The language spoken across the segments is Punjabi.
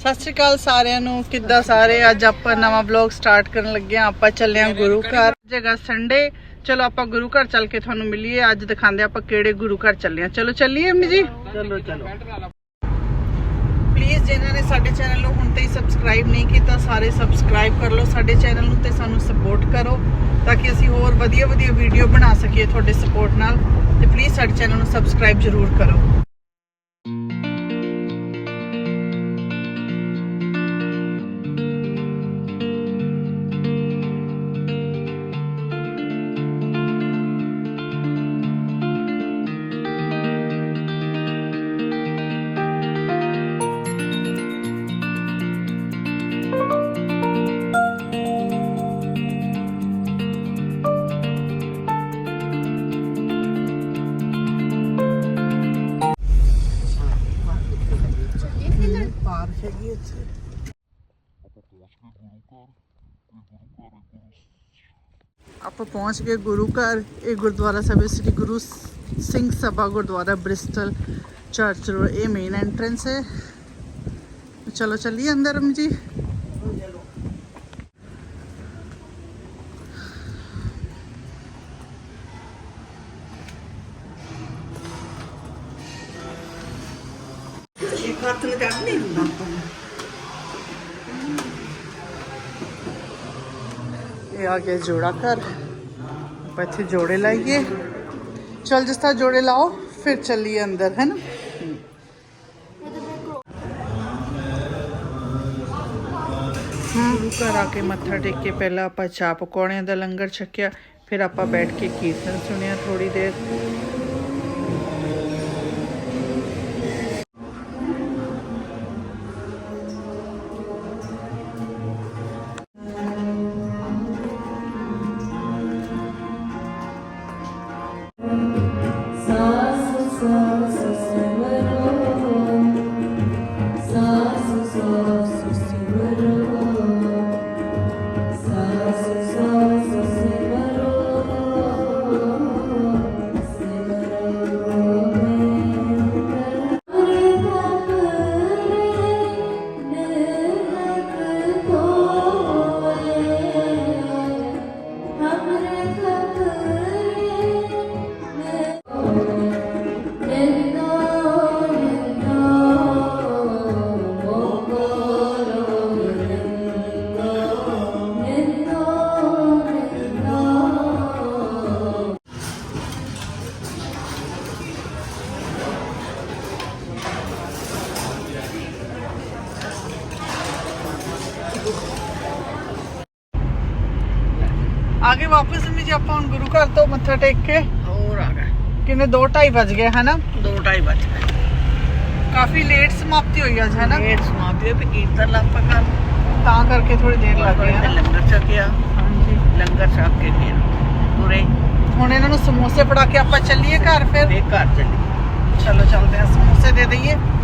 ਸਤਿ ਸ਼੍ਰੀ ਅਕਾਲ ਸਾਰਿਆਂ ਨੂੰ। ਕਿੱਦਾਂ ਸਾਰੇ? ਅੱਜ ਆਪਾਂ ਨਵਾਂ ਵਲੌਗ ਸਟਾਰਟ ਕਰਨ ਲੱਗੇ ਆ ਆਪਾਂ ਚੱਲੇ ਆ ਗੁਰੂ ਘਰ। ਜਗ੍ਹਾ ਸੰਡੇ ਚਲੋ ਆਪਾਂ ਗੁਰੂ ਘਰ ਚੱਲ ਕੇ ਤੁਹਾਨੂੰ ਮਿਲੀਏ। ਅੱਜ ਦਿਖਾਉਂਦੇ ਆਪਾਂ ਕਿਹੜੇ ਗੁਰੂ ਘਰ ਚੱਲੇ ਆ ਚਲੋ ਚੱਲੀਏ ਅੰਮੀ ਜੀ? ਚਲੋ ਚਲੋ। ਪਲੀਜ਼ ਜਿਨ੍ਹਾਂ ਨੇ ਸਾਡੇ ਚੈਨਲ ਨੂੰ ਹੁਣ ਤਾਈਂ ਸਬਸਕ੍ਰਾਈਬ ਨਹੀਂ ਕੀਤਾ ਸਾਰੇ ਸਬਸਕ੍ਰਾਈਬ ਕਰ ਲਓ ਸਾਡੇ ਚੈਨਲ ਨੂੰ ਤੇ ਸਾਨੂੰ ਸਪੋਰਟ ਕਰੋ ਤਾਂ ਕਿ ਅਸੀਂ ਹੋਰ ਵਧੀਆ ਵਧੀਆ ਵੀਡੀਓ ਬਣਾ ਸਕੀਏ ਤੁਹਾਡੇ ਸਪੋਰਟ ਨਾਲ। ਤੇ ਪਲੀਜ਼ ਸਾਡੇ ਚੈਨਲ ਨੂੰ ਸਬਸਕ੍ਰਾਈਬ ਜ਼ਰੂਰ ਕਰੋ। ਆਪਾਂ ਪਹੁੰਚ ਗਏ ਗੁਰੂ ਘਰ ਇਹ ਗੁਰਦੁਆਰਾ ਸਾਹਿਬ ਹੈ ਸ੍ਰੀ ਗੁਰੂ ਸ- Singh Sabha Gurdwara Bristol church road ਇਹ ਮੇਨ ਐਂਟਰੈਂਸ ਹੈ ਚਲੋ ਚੱਲੀਏ ਅੰਦਰ ਅਮ ਜੀ ਇਹ ਆ ਗਿਆ ਜੋੜਾ ਘਰ। ਆਪਾਂ ਇੱਥੇ ਜੋੜੇ ਲਾਈਏ। ਚਲ ਜਿਸ ਤਰ੍ਹਾਂ ਜੋੜੇ ਲਾਓ, ਫਿਰ ਚੱਲੀਏ ਅੰਦਰ, ਹੈ ਨਾ? ਗੁਰੂ ਘਰ ਆ ਕੇ ਮੱਥਾ ਟੇਕ ਕੇ ਪਹਿਲਾਂ ਆਪਾਂ ਚਾਹ ਪਕੌੜਿਆਂ ਦਾ ਲੰਗਰ ਛਕਿਆ, ਫਿਰ ਆਪਾਂ ਬੈਠ ਕੇ ਕੀਰਤਨ ਸੁਣਿਆ ਥੋੜੀ ਦੇਰ। ਆਗੇ ਵਾਪਸ ਵੀ ਜੇ ਆਪਾਂ ਹੁਣ ਗੁਰੂ ਘਰ ਤੋਂ ਮੱਥਾ ਟੇਕ ਕੇ ਹੋਰ ਆ ਗਏ ਕਿੰਨੇ 2:30 ਵੱਜ ਗਏ ਹਨਾ ਦੋ ਢਾਈ ਵੱਜ ਗਏ ਕਾਫੀ ਲੇਟ ਸਮਾਪਤੀ ਹੋਈ ਅੱਜ ਹਨਾ ਇਹ ਸਮਾਪਤੀ ਵੀ ਕੀਰਤਨ ਲੱਪਾ ਕਰ ਤਾਂ ਕਰਕੇ ਥੋੜੀ ਦੇਰ ਲੱਗ ਗਈ ਤੇ ਹਨਾ ਲੰਗਰ ਛਕਿਆ ਹਾਂਜੀ ਲੰਗਰ ਛਕ ਕੇ ਫਿਰ ਪੂਰੇ ਹੁਣ ਇਹਨਾਂ ਨੂੰ ਸਮੋਸੇ ਫੜਾ ਕੇ ਆਪਾਂ ਚੱਲੀਏ ਘਰ ਫਿਰ ਦੇ ਘਰ ਚੱਲੀ ਚਲੋ ਚੱਲਦੇ ਆ ਸਮੋਸੇ ਦੇ ਦਈਏ ਸਮੋਸੇ ਦੇ ਕੇ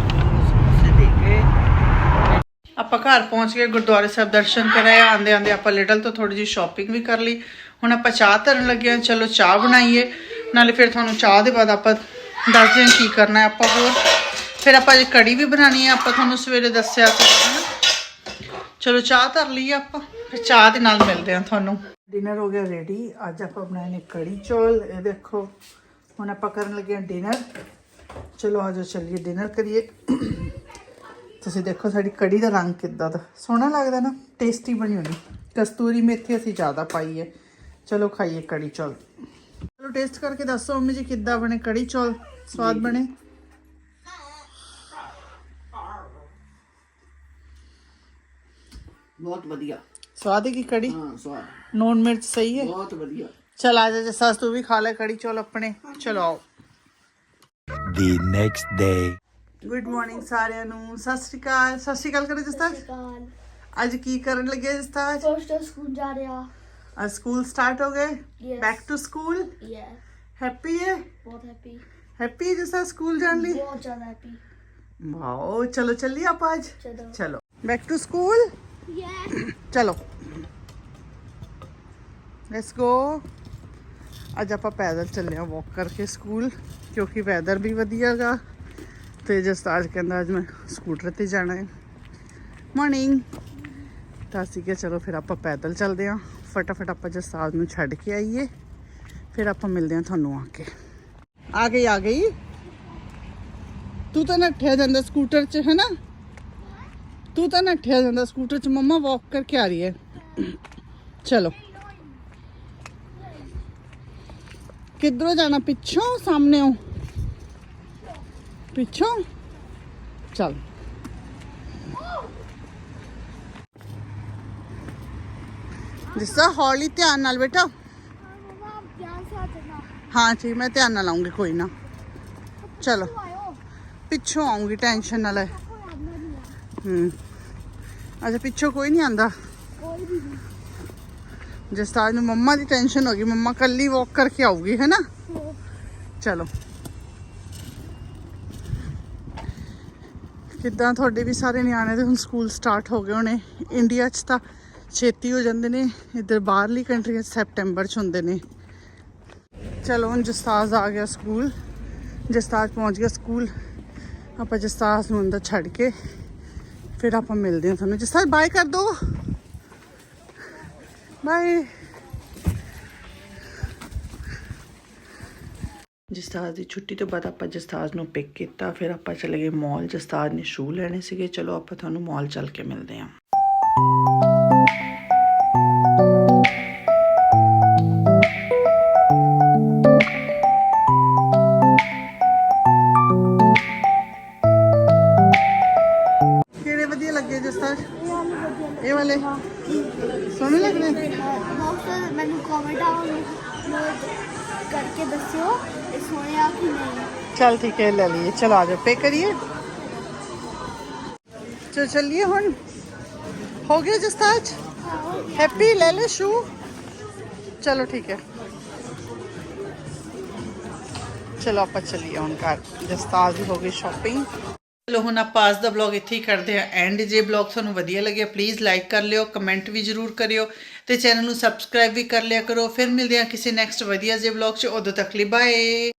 ਆਪਾਂ ਘਰ ਪਹੁੰਚ ਗਏ ਗੁਰਦੁਆਰੇ ਸਾਹਿਬ ਦਰਸ਼ਨ ਕਰਾਏ, ਆਂਦੇ ਆਂਦੇ ਆਪਾਂ ਲਿਟਲ ਤੋਂ ਥੋੜੀ ਜਿਹੀ ਸ਼ਾਪਿੰਗ ਵੀ ਕਰ ਲਈ। ਹੁਣ ਆਪਾਂ ਚਾਹ ਧਰਨ ਲੱਗੇ ਹਾਂ, ਚਲੋ ਚਾਹ ਬਣਾਈਏ। ਨਾਲੇ ਫਿਰ ਤੁਹਾਨੂੰ ਚਾਹ ਦੇ ਬਾਅਦ ਆਪਾਂ ਦੱਸਦੇ ਹਾਂ ਕੀ ਕਰਨਾ ਹੈ ਆਪਾਂ ਹੋਰ। ਫਿਰ ਆਪਾਂ ਜੇ ਕੜੀ ਵੀ ਬਣਾਣੀ ਹੈ, ਆਪਾਂ ਤੁਹਾਨੂੰ ਸਵੇਰੇ ਦੱਸਿਆ ਸੀ। ਚਲੋ ਚਾਹ ਧਰ ਲਈਏ ਆਪਾਂ, ਫਿਰ ਚਾਹ ਦੇ ਨਾਲ ਮਿਲਦੇ ਹਾਂ ਤੁਹਾਨੂੰ। ਡਿਨਰ ਹੋ ਗਿਆ ਰੈਡੀ ਅੱਜ ਆਪਾਂ ਬਣਾਏ ਨੇ ਕੜੀ ਚੌਲ, ਇਹ ਦੇਖੋ, ਹੁਣ ਆਪਾਂ ਕਰਨ ਲੱਗੇ ਹਾਂ ਡਿਨਰ ਚਲੋ ਆਜੋ ਚੱਲੀਏ ਡਿਨਰ ਕਰੀਏ। ਤੁਸੀਂ ਦੇਖੋ ਸਾਡੀ ਕੜੀ ਦਾ ਰੰਗ ਕਿੱਦਾਂ ਦਾ। ਸੋਹਣਾ ਲੱਗਦਾ ਨਾ ਟੇਸਟੀ ਬਣੀ ਹੋਣੀ। ਕਸਤੂਰੀ ਮੇਥੀ ਅਸੀਂ ਜ਼ਿਆਦਾ ਪਾਈ ਹੈ। ਚਲੋ ਖਾਈਏ ਕੜੀ ਚੌਲ। ਚਲੋ ਟੇਸਟ ਕਰਕੇ ਦੱਸੋ ਮੰਮੀ ਜੀ ਕਿੱਦਾਂ ਬਣੇ ਕੜੀ ਚੌਲ? ਸਵਾਦ ਬਣੇ? ਬਹੁਤ ਵਧੀਆ। ਸਵਾਦ ਹੈ ਕੀ ਕੜੀ? ਹਾਂ ਸਵਾਦ। ਨੂਨ ਮਿਰਚ ਸਹੀ ਹੈ? ਬਹੁਤ ਵਧੀਆ। ਚਲ ਆ ਜਾ ਜਸਾਸ ਤੂੰ ਵੀ ਖਾ ਲੈ ਕੜੀ ਚੌਲ ਆਪਣੇ। ਚਲੋ ਆਓ। The next day. Good morning ਸਾਰਿਆਂ ਨੂੰ ਸਤਿ ਸ਼੍ਰੀ ਅਕਾਲ ਸਤਿ ਸ਼੍ਰੀ ਅਕਾਲ ਕਰੇ ਜਸਤਾਜ ਕਾਲ ਅੱਜ ਕੀ ਕਰਨ ਲੱਗੇ ਜਸਤਾਜ ਫਸਟ ਸਕੂਲ ਜਾ ਰਿਹਾ ਅੱਜ ਸਕੂਲ ਸਟਾਰਟ ਹੋ ਗਏ Yes. ਬੈਕ ਟੂ ਸਕੂਲ ਯੇ ਹੈਪੀ ਹੈ ਬਹੁਤ ਹੈਪੀ ਹੈਪੀ ਹੈ ਜਸਤਾਜ ਸਕੂਲ ਜਾਣ ਲਈ ਬਹੁਤ ਜ਼ਿਆਦਾ ਹੈਪੀ ਵਾਓ ਚਲੋ ਚੱਲੀਏ ਆਪਾਂ ਅੱਜ ਚਲੋ ਚਲੋ ਬੈਕ ਟੂ ਸਕੂਲ ਯੇ ਚਲੋ ਲੈਟਸ ਗੋ ਅੱਜ ਆਪਾਂ ਪੈਦਲ ਚੱਲੇ ਆ ਵਾਕ ਕਰਕੇ ਸਕੂਲ ਕਿਉਂਕਿ ਵੈਦਰ ਵੀ ਵਧੀਆਗਾ ਤੇ ਜਸਤਾਜ ਕਹਿੰਦਾ ਅੱਜ ਮੈਂ ਸਕੂਟਰ ਤੇ ਜਾਣਾ ਹੈ। ਮਾਰਨਿੰਗ ਤਾਂ ਅਸੀਂ ਕਿਹਾ ਚਲੋ ਫਿਰ ਆਪਾਂ ਪੈਦਲ ਚੱਲਦੇ ਆਂ ਫਟਾਫਟ ਆਪਾਂ ਜਸਤਾਜ ਨੂੰ ਛੱਡ ਕੇ ਆਈਏ। ਫਿਰ ਆਪਾਂ ਮਿਲਦੇ ਆਂ ਤੁਹਾਨੂੰ ਆ ਕੇ। ਆ ਗਈ ਆ ਗਈ। ਤੂੰ ਤਾਂ ਨੱਠਿਆ ਜਾਂਦਾ ਸਕੂਟਰ 'ਚ ਹੈ ਨਾ ਤੂੰ ਤਾਂ ਨੱਠਿਆ ਜਾਂਦਾ ਸਕੂਟਰ 'ਚ। ਮੰਮਾ ਵਾਕ ਕਰਕੇ ਆ ਰਹੀ ਹੈ। ਚਲੋ। ਕਿੱਧਰੋਂ ਜਾਣਾ? ਪਿੱਛੋਂ, ਸਾਹਮਣੇੋਂ? ਪਿੱਛੋਂ। ਚੱਲ। ਜਿਸਾ, ਹੌਲੀ ਧਿਆਨ ਨਾਲ ਬੇਟਾ ਹਾਂ, ਜੀ, ਮੈਂ ਧਿਆਨ ਨਾਲ ਆਉਂਗੀ, ਕੋਈ ਨਾ। ਚਲੋ। ਪਿੱਛੋਂ ਆਉਂਗੀ, ਟੈਨਸ਼ਨ ਨਾਲ ਹੈ ਹੂੰ। ਅੱਛਾ, ਪਿੱਛੋਂ ਕੋਈ ਨਹੀਂ ਆਂਦਾ? ਜਿਸ ਤਰ੍ਹਾਂ ਮੰਮਾ ਦੀ ਟੈਨਸ਼ਨ ਹੋ ਗਈ। ਮੰਮਾ ਕੱਲੀ ਵਾਕ ਕਰਕੇ ਆਉਗੀ ਹੈ ਨਾ? ਚਲੋ। ਕਿੱਦਾਂ ਤੁਹਾਡੇ ਵੀ ਸਾਰੇ ਨਿਆਣੇ ਦੇ ਹੁਣ ਸਕੂਲ ਸਟਾਰਟ ਹੋ ਗਏ ਹੋਣੇ। ਇੰਡੀਆ 'ਚ ਤਾਂ ਛੇਤੀ ਹੋ ਜਾਂਦੇ ਨੇ, ਇੱਧਰ ਬਾਹਰਲੀ ਕੰਟਰੀਆਂ ਸੈਪਟੈਂਬਰ 'ਚ ਹੁੰਦੇ ਨੇ। ਚਲੋ ਹੁਣ ਜਸਤਾਜ ਆ ਗਿਆ ਸਕੂਲ। ਜਸਤਾਜ ਪਹੁੰਚ ਗਿਆ ਸਕੂਲ। ਆਪਾਂ ਜਸਤਾਜ ਨੂੰ ਅੰਦਰ ਛੱਡ ਕੇ ਫਿਰ ਆਪਾਂ ਮਿਲਦੇ ਹਾਂ ਤੁਹਾਨੂੰ। ਜਸਤਾਜ ਬਾਏ ਕਰ ਦੋ। ਬਾਏ ਜਸਤਾਜ ਦੀ ਛੁੱਟੀ ਤੋਂ ਬਾਅਦ ਆਪਾਂ ਜਸਤਾਜ ਨੂੰ ਪਿਕ ਕੀਤਾ ਫਿਰ ਆਪਾਂ ਚਲੇ ਗਏ ਮਾਲ ਜਸਤਾਜ ਨੇ ਸ਼ੂ ਲੈਣੇ ਸੀਗੇ। ਚਲੋ ਆਪਾਂ ਤੁਹਾਨੂੰ ਮਾਲ ਚੱਲ ਕੇ ਮਿਲਦੇ ਹਾਂ। ਕਿਹੜੇ ਵਧੀਆ ਲੱਗੇ ਜਸਤਾਜ? ਇਹ ਵਾਲੇ? ਸੋਹਣੇ ਲੱਗਦੇ? ਡਾਕਟਰ ਮੈਨੂੰ ਕਮੈਂਟ ਆਉਂ ਕਰਕੇ ਦੱਸਿਓ। चल ठीक है, ले लिए। चलो आ जाओ पे करिए। चलो चलिए हूँ हो गया जस्ताज? हैप्पी ले ले शू। चलो ठीक है। चलो आप चलिए उनका घर। जस्ताज हो गई शॉपिंग। ਚਲੋ ਹੁਣ ਆਪਾਂ ਅੱਜ ਦਾ ਵਲੌਗ ਇੱਥੇ ਹੀ ਕਰਦੇ ਹਾਂ ਐਂਡ ਜੇ ਵਲੌਗ ਤੁਹਾਨੂੰ ਵਧੀਆ ਲੱਗਿਆ ਪਲੀਜ਼ ਲਾਈਕ ਕਰ ਲਿਓ ਕਮੈਂਟ ਵੀ ਜਰੂਰ ਕਰਿਓ ਤੇ ਚੈਨਲ ਨੂੰ ਸਬਸਕ੍ਰਾਈਬ ਵੀ ਕਰ ਲਿਆ ਕਰੋ। ਫਿਰ ਮਿਲਦੇ ਹਾਂ ਕਿਸੇ ਨੈਕਸਟ ਵਧੀਆ ਜੇ ਵਲੌਗ 'ਚ। ਉਦੋਂ ਤੱਕ ਲਈ ਬਾਏ